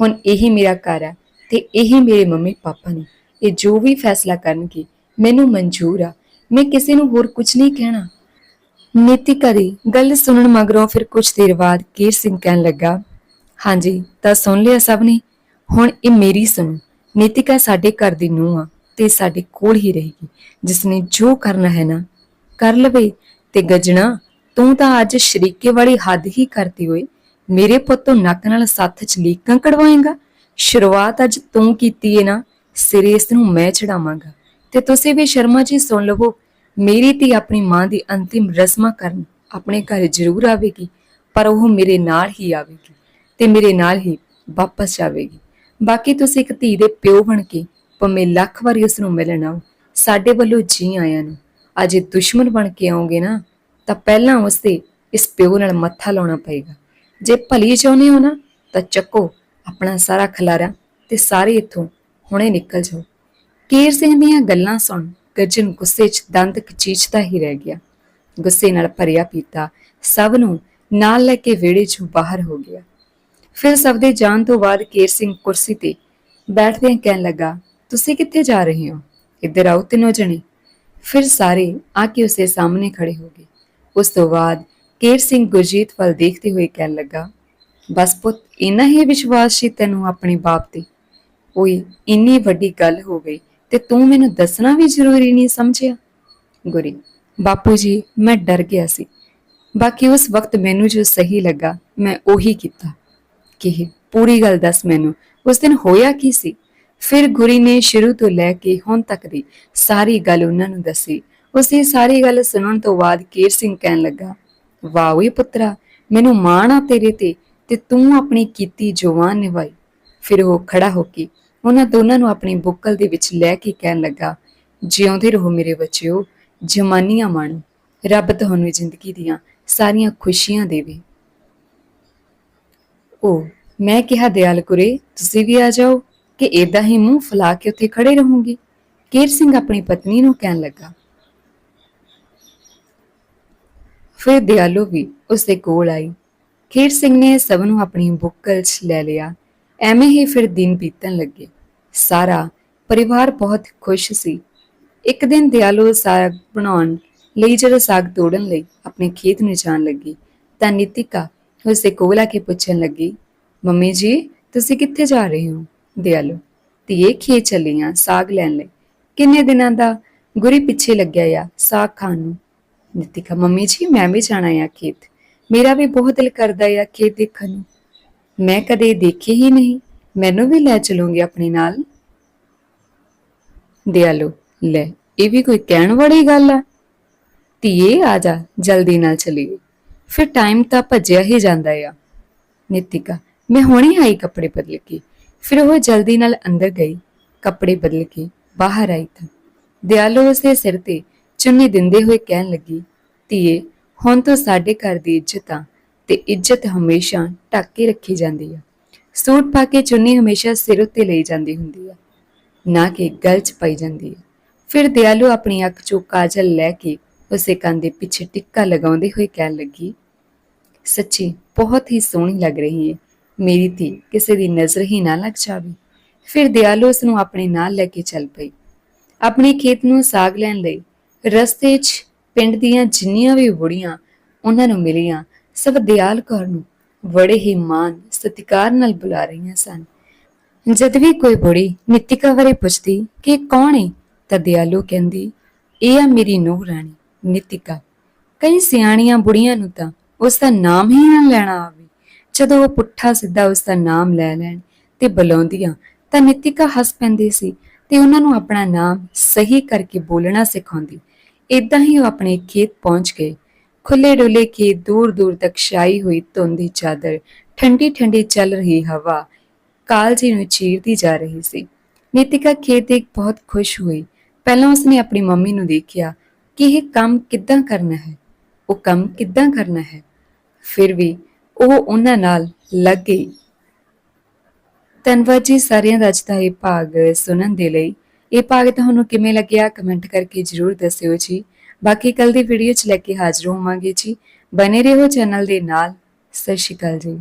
ਹੁਣ ਇਹੀ ਮੇਰਾ ਘਰ ਹੈ ਤੇ ਇਹੀ ਮੇਰੇ ਮੰਮੀ ਪਾਪਾ ਨੇ। ਇਹ ਜੋ ਵੀ ਫੈਸਲਾ ਕਰਨਗੇ, ਮੈਨੂੰ ਮਨਜ਼ੂਰ ਆ। ਮੈਂ ਕਿਸੇ ਨੂੰ ਹੋਰ ਕੁਝ ਨਹੀਂ ਕਹਿਣਾ। ਨਿਤਿਕਾ ਦੀ ਗੱਲ ਸੁਣਨ ਮਗਰੋਂ ਫਿਰ ਕੁਝ ਦੇਰ ਬਾਅਦ ਕੀਰ ਸਿੰਘ ਕਹਿਣ ਲੱਗਾ, ਹਾਂਜੀ, ਤਾਂ ਸੁਣ ਲਿਆ ਸਭ ਨੇ? ਹੁਣ ਇਹ ਮੇਰੀ ਸੁਣ। ਨਿਤਿਕਾ ਸਾਡੇ ਘਰ ਦੀ ਨੂੰਹ ਆ। ਤੇ ਸਾਡੇ ਕੋਲ ਹੀ ਰਹੇਗੀ। ਜਿਸ ਨੇ ਜੋ ਕਰਨਾ ਹੈ ਨਾ, ਕਰ ਲਵੇ ਤੇ ਗਜਣਾ, ਤੂੰ ਤਾਂ ਅੱਜ ਸ਼ਰੀਕੇ ਵਾਲੀ ਹੱਦ ਹੀ ਕਰਤੀ ਓਏ ਮੇਰੇ ਪੁੱਤ ਤੋਂ ਨੱਕ ਨਾਲ ਸੱਥ ਚ ਲੀਕਾਂ ਕਢਵਾਏਗਾ। ਸ਼ੁਰੂਆਤ ਅੱਜ ਤੂੰ ਕੀਤੀ ਏ ਨਾ, ਸਿਰੇ ਇਸ ਨੂੰ ਮੈਂ ਚੜਾਵਾਂਗਾ। ਤੇ ਤੁਸੀਂ ਵੀ ਸ਼ਰਮਾ ਜੀ ਸੁਣ ਲਵੋ, ਮੇਰੀ ਧੀ ਆਪਣੀ ਮਾਂ ਦੀ ਅੰਤਿਮ ਰਸਮਾਂ ਕਰਨ ਆਪਣੇ ਘਰ ਜ਼ਰੂਰ ਆਵੇਗੀ, ਪਰ ਉਹ ਮੇਰੇ ਨਾਲ ਹੀ ਆਵੇਗੀ ਤੇ ਮੇਰੇ ਨਾਲ ਹੀ ਵਾਪਸ ਆਵੇਗੀ ਬਾਕੀ ਤੁਸੀਂ ਇੱਕ ਧੀ ਦੇ ਪਿਓ ਬਣ ਕੇ ਭਾਵੇਂ ਲੱਖ ਵਾਰੀ ਉਸ ਨੂੰ ਮਿਲਣ ਆਓ ਸਾਡੇ ਵੱਲੋਂ ਜੀ ਆਇਆਂ ਨੂੰ। ਅੱਜ ਦੁਸ਼ਮਣ ਬਣ ਕੇ ਆਓਗੇ ਨਾ, ਤਾਂ ਪਹਿਲਾਂ ਉਸ ਦੇ ਇਸ ਪਿਓ ਨਾਲ ਮੱਥਾ ਲਾਉਣਾ ਪਏਗਾ। ਜੇ ਭਲੀ ਚਾਹੁੰਦੇ ਹੋ ਨਾ, ਤਾਂ ਚੱਕੋ ਆਪਣਾ ਸਾਰਾ ਖਲਾਰਾ ਤੇ ਸਾਰੇ ਇੱਥੋਂ ਹੁਣੇ ਨਿਕਲ ਜਾਓ। ਕੇਰ ਸਿੰਘ ਦੀਆਂ ਗੱਲਾਂ ਸੁਣ ਗੱਜਨ ਗੁੱਸੇ 'ਚ ਦੰਦ ਕਚੀਚਦਾ ਹੀ ਰਹਿ ਗਿਆ। ਗੁੱਸੇ ਨਾਲ ਭਰਿਆ ਪੀਤਾ, ਸਭ ਨੂੰ ਨਾਲ ਲੈ ਕੇ ਵਿਹੜੇ 'ਚੋਂ ਬਾਹਰ ਹੋ ਗਿਆ। ਫਿਰ ਸਭ ਦੇ ਜਾਣ ਤੋਂ ਬਾਅਦ ਕੇਰ ਸਿੰਘ ਕੁਰਸੀ ਤੇ ਬੈਠਦਿਆਂ ਕਹਿਣ ਲੱਗਾ ਤੁਸੀਂ ਕਿੱਥੇ ਜਾ ਰਹੇ ਹੋ? ਇੱਧਰ ਆਓ ਤਿੰਨੋਂ ਜਣੇ। ਫਿਰ ਸਾਰੇ ਆ ਕੇ ਉਸੇ ਸਾਹਮਣੇ ਖੜੇ ਹੋ ਗਏ। ਉਸ ਤੋਂ ਬਾਅਦ ਕੇਰ ਸਿੰਘ ਗੁਰਜੀਤ ਵੱਲ ਦੇਖਦੇ ਹੋਏ ਕਹਿਣ ਲੱਗਾ, ਬਸ ਪੁੱਤ, ਇੰਨਾ ਹੀ ਵਿਸ਼ਵਾਸ ਸੀ ਤੈਨੂੰ ਆਪਣੇ ਬਾਪ ਤੇ? ਓਏ, ਇੰਨੀ ਵੱਡੀ ਗੱਲ ਹੋ ਗਈ ਤੇ ਤੂੰ ਮੈਨੂੰ ਦੱਸਣਾ ਵੀ ਜ਼ਰੂਰੀ ਨਹੀਂ ਸਮਝਿਆ? ਗੁਰੀ, ਬਾਪੂ ਜੀ, ਮੈਂ ਡਰ ਗਿਆ ਸੀ। ਬਾਕੀ ਉਸ ਵਕਤ ਮੈਨੂੰ ਜੋ ਸਹੀ ਲੱਗਾ, ਮੈਂ ਉਹੀ ਕੀਤਾ। ਕਿ ਪੂਰੀ ਗੱਲ ਦੱਸ ਮੈਨੂੰ। ਉਸ ਦਿਨ ਹੋਇਆ ਕੀ ਸੀ? ਫਿਰ ਗੁਰੀ ਨੇ ਸ਼ੁਰੂ ਤੋਂ ਲੈ ਕੇ ਹੁਣ ਤੱਕ ਦੀ ਸਾਰੀ ਗੱਲ ਉਹਨਾਂ ਨੂੰ ਦੱਸੀ। ਉਸੇ ਸਾਰੀ ਗੱਲ ਸੁਣਨ ਤੋਂ ਬਾਅਦ ਕੇਰ ਸਿੰਘ ਕਹਿਣ ਲੱਗਾ, ਵਾਹ ਓਏ ਪੁੱਤਰਾ, ਮੈਨੂੰ ਮਾਣ ਆ ਤੇਰੇ ਤੇ ਤੇ ਤੂੰ ਆਪਣੀ ਕੀਤੀ ਜਵਾਨ ਨਿਭਾਈ। ਫਿਰ ਉਹ ਖੜਾ ਹੋ ਕੇ ਉਹਨਾਂ ਦੋਨਾਂ ਨੂੰ ਆਪਣੀ ਬੁੱਕਲ ਦੇ ਵਿੱਚ ਲੈ ਕੇ ਕਹਿਣ ਲੱਗਾ, ਜਿਉਂਦੇ ਰਹੋ ਮੇਰੇ ਬੱਚਿਓ, ਜਮਾਨੀਆਂ ਮਾਣੋ। ਰੱਬ ਤੁਹਾਨੂੰ ਜ਼ਿੰਦਗੀ ਦੀਆਂ ਸਾਰੀਆਂ ਖੁਸ਼ੀਆਂ ਦੇਵੇ। ਉਹ ਮੈਂ ਕਿਹਾ, ਦਿਆਲ ਕੁਰੇ, ਤੁਸੀਂ ਵੀ ਆ ਜਾਓ। ਕਿ ਏਦਾਂ ਹੀ ਮੂੰਹ ਫੁਲਾ ਕੇ ਉੱਥੇ ਖੜੇ ਰਹੋਗੇ। ਕੇਰ ਸਿੰਘ ਆਪਣੀ ਪਤਨੀ ਨੂੰ ਕਹਿਣ ਲੱਗਾ। ਫਿਰ ਦਿਆਲੋ ਵੀ ਉਸ ਦੇ ਕੋਲ ਆਈ। ਖੇਰ ਸਿੰਘ ਨੇ ਸਭ ਨੂੰ ਆਪਣੀ ਬੁੱਕਲ 'ਚ ਲੈ ਲਿਆ। ਐਵੇਂ ਹੀ ਫਿਰ ਦਿਨ ਬੀਤਣ ਲੱਗੇ। ਸਾਰਾ ਪਰਿਵਾਰ ਬਹੁਤ ਖੁਸ਼ ਸੀ। ਇੱਕ ਦਿਨ ਦਿਆਲੋ ਸਾਗ ਬਣਾਉਣ ਲਈ ਜਦੋਂ ਸਾਗ ਤੋੜਨ ਲਈ ਆਪਣੇ ਖੇਤ ਨੂੰ ਜਾਣ ਲੱਗੀ, ਤਾਂ ਨਿਤਿਕਾ ਉਸ ਦੇ ਕੋਲ ਆ ਕੇ ਪੁੱਛਣ ਲੱਗੀ, ਮੰਮੀ ਜੀ, ਤੁਸੀਂ ਕਿੱਥੇ ਜਾ ਰਹੇ ਹੋ? ਦਿਆਲੋ, ਧੀਏ, ਖੇਤ ਚੱਲੀਆਂ ਸਾਗ ਲੈਣ ਲਈ। ਕਿੰਨੇ ਦਿਨਾਂ ਦਾ ਗੁਰੀ ਪਿੱਛੇ ਲੱਗਿਆ ਆ ਸਾਗ ਖਾਣ ਨੂੰ? ਨਿਤਿਕਾ ਮੰਮੀ ਜੀ, ਮੈਂ ਵੀ ਜਾਣਾ ਆ ਖੇਤ। ਮੇਰਾ ਵੀ ਬਹੁਤ ਦਿਲ ਕਰਦਾ ਆ ਖੇਤ ਦੇਖਣ ਨੂੰ। ਮੈਂ ਕਦੇ ਦੇਖੇ ਹੀ ਨਹੀਂ। ਮੈਨੂੰ ਵੀ ਲੈ ਚਲੋਗੇ ਆਪਣੇ ਨਾਲ। ਦਿਆਲੋ, ਲੈ, ਇਹ ਵੀ ਕੋਈ ਕਹਿਣ ਵਾਲੀ ਗੱਲ ਆ। ਧੀਏ, ਆ ਜਾ, ਜਲਦੀ ਨਾਲ ਚਲੀਏ। ਫਿਰ ਟਾਈਮ ਤਾਂ ਭੱਜਿਆ ਹੀ ਜਾਂਦਾ ਆ। ਨਿਤਿਕਾ ਮੈਂ ਹੁਣੇ ਆਈ ਕੱਪੜੇ ਬਦਲ ਕੇ। ਫਿਰ ਉਹ ਜਲਦੀ ਨਾਲ ਅੰਦਰ ਗਈ, ਕੱਪੜੇ ਬਦਲ ਕੇ ਬਾਹਰ ਆਈ ਤਾਂ। ਦਿਆਲੋ ਉਸਦੇ ਸਿਰ ਤੇ ਚੁੰਨੀ ਦਿੰਦੇ ਹੋਏ ਕਹਿਣ ਲੱਗੀ, ਧੀਏ, ਹੁਣ ਤੋਂ ਸਾਡੇ ਘਰ ਦੀ ਇੱਜ਼ਤ ਆ ਤੇ ਇੱਜ਼ਤ ਹਮੇਸ਼ਾ ਢੱਕ ਕੇ ਰੱਖੀ ਜਾਂਦੀ ਆ। ਸੂਟ ਪਾ ਕੇ ਚੁੰਨੀ ਹਮੇਸ਼ਾ ਸਿਰ ਉੱਤੇ ਲਈ ਜਾਂਦੀ ਹੁੰਦੀ ਆ, ਨਾ ਕਿ ਗਲ 'ਚ ਪਾਈ ਜਾਂਦੀ ਹੈ ਫਿਰ ਦਿਆਲੂ ਆਪਣੀ ਅੱਖ 'ਚੋਂ ਕਾਜਲ ਲੈ ਕੇ ਉਸੇ ਕੰਨ ਦੇ ਪਿੱਛੇ ਟਿੱਕਾ ਲਗਾਉਂਦੇ ਹੋਏ ਕਹਿਣ ਲੱਗੀ, ਸੱਚੀ ਬਹੁਤ ਹੀ ਸੋਹਣੀ ਲੱਗ ਰਹੀ ਹੈ ਮੇਰੀ ਧੀ ਕਿਸੇ ਦੀ ਨਜ਼ਰ ਹੀ ਨਾ ਲੱਗ ਜਾਵੇ। ਫਿਰ ਦਿਆਲੂ ਉਸ ਨੂੰ ਆਪਣੇ ਨਾਲ ਲੈ ਕੇ ਚੱਲ ਪਈ। ਆਪਣੇ ਖੇਤ ਨੂੰ ਸਾਗ ਲੈਣ ਲਈ ਰਸਤੇ 'ਚ ਪਿੰਡ ਦੀਆਂ ਜਿੰਨੀਆਂ ਵੀ ਬੁੜੀਆਂ ਉਹਨਾਂ ਨੂੰ ਮਿਲੀਆਂ, ਸਭ ਦਿਆਲ ਕੌਰ ਨੂੰ ਬੜੇ ਹੀ ਮਾਨ ਸਤਿਕਾਰ ਨਾਲ ਬੁਲਾ ਰਹੀਆਂ ਸਨ। ਜਦ ਵੀ ਕੋਈ ਬੁੜੀ ਨਿਤਿਕਾ ਬਾਰੇ ਪੁੱਛਦੀ ਕਿ ਕੌਣ ਹੈ ਤਾਂ ਦਿਆਲੂ ਕਹਿੰਦੀ, ਇਹ ਆ ਮੇਰੀ ਨੂੰਹ ਰਾਣੀ, ਨਿਤਿਕਾ। ਕਈ ਸਿਆਣੀਆਂ ਬੁੜੀਆਂ ਨੂੰ ਤਾਂ ਉਸ ਦਾ ਨਾਮ ਹੀ ਨਾ ਲੈਣਾ ਆਵੇ। ਜਦੋਂ ਉਹ ਪੁੱਠਾ ਸਿੱਧਾ ਉਸ ਦਾ ਨਾਮ ਲੈ ਲੈਣ ਤੇ ਬੁਲਾਉਂਦੀਆਂ ਤਾਂ ਨਿਤਿਕਾ ਹੱਸ ਪੈਂਦੀ ਸੀ ਤੇ ਉਹਨਾਂ ਨੂੰ ਆਪਣਾ ਨਾਮ ਸਹੀ ਕਰਕੇ ਬੋਲਣਾ ਸਿਖਾਉਂਦੀ। ਇਦਾਂ ਹੀ ਉਹ ਆਪਣੇ ਖੇਤ ਪਹੁੰਚ ਗਏ। ਖੁੱਲੇ ਡੁੱਲੇ ਖੇਤ ਦੂਰ ਦੂਰ ਤੱਕ ਛਾਈ ਹੋਈ ਧੁੰਦੀ ਚਾਦਰ, ਠੰਡੀ ਠੰਡੀ ਚੱਲ ਰਹੀ ਹਵਾ ਕਾਲਜੀ ਨੂੰ ਚੀਰਦੀ ਜਾ ਰਹੀ ਸੀ। ਨੀਤਿਕਾ ਖੇਤ ਦੇਖ ਬਹੁਤ ਖੁਸ਼ ਹੋਈ। ਪਹਿਲਾਂ ਉਸਨੇ ਆਪਣੀ ਮੰਮੀ ਨੂੰ ਦੇਖਿਆ ਕਿ ਇਹ ਕੰਮ ਕਿੱਦਾਂ ਕਰਨਾ ਹੈ। ਉਹ ਕੰਮ ਕਿੱਦਾਂ ਕਰਨਾ ਹੈ? ਫਿਰ ਵੀ ਉਹ ਉਹਨਾਂ ਨਾਲ ਲੱਗ ਗਈ। ਧੰਨਵਾਦ ਜੀ ਸਾਰਿਆਂ ਦਾ ਅੱਜ ਦਾ ਇਹ ਭਾਗ ਸੁਣਨ ਦੇ ਲਈ। ਇਹ ਭਾਗ ਤੁਹਾਨੂੰ ਕਿਵੇਂ ਲੱਗਿਆ ਕਮੈਂਟ ਕਰਕੇ ਜਰੂਰ ਦੱਸਿਓ ਜੀ। ਬਾਕੀ ਕੱਲ ਦੀ ਵੀਡੀਓ ਚ ਲੈ ਕੇ ਹਾਜ਼ਰ ਹੋਵਾਂਗੇ ਜੀ। ਬਨੇ ਰਹੋ ਚੈਨਲ ਦੇ ਨਾਲ। ਸਤਿ ਸ਼੍ਰੀ ਅਕਾਲ ਜੀ।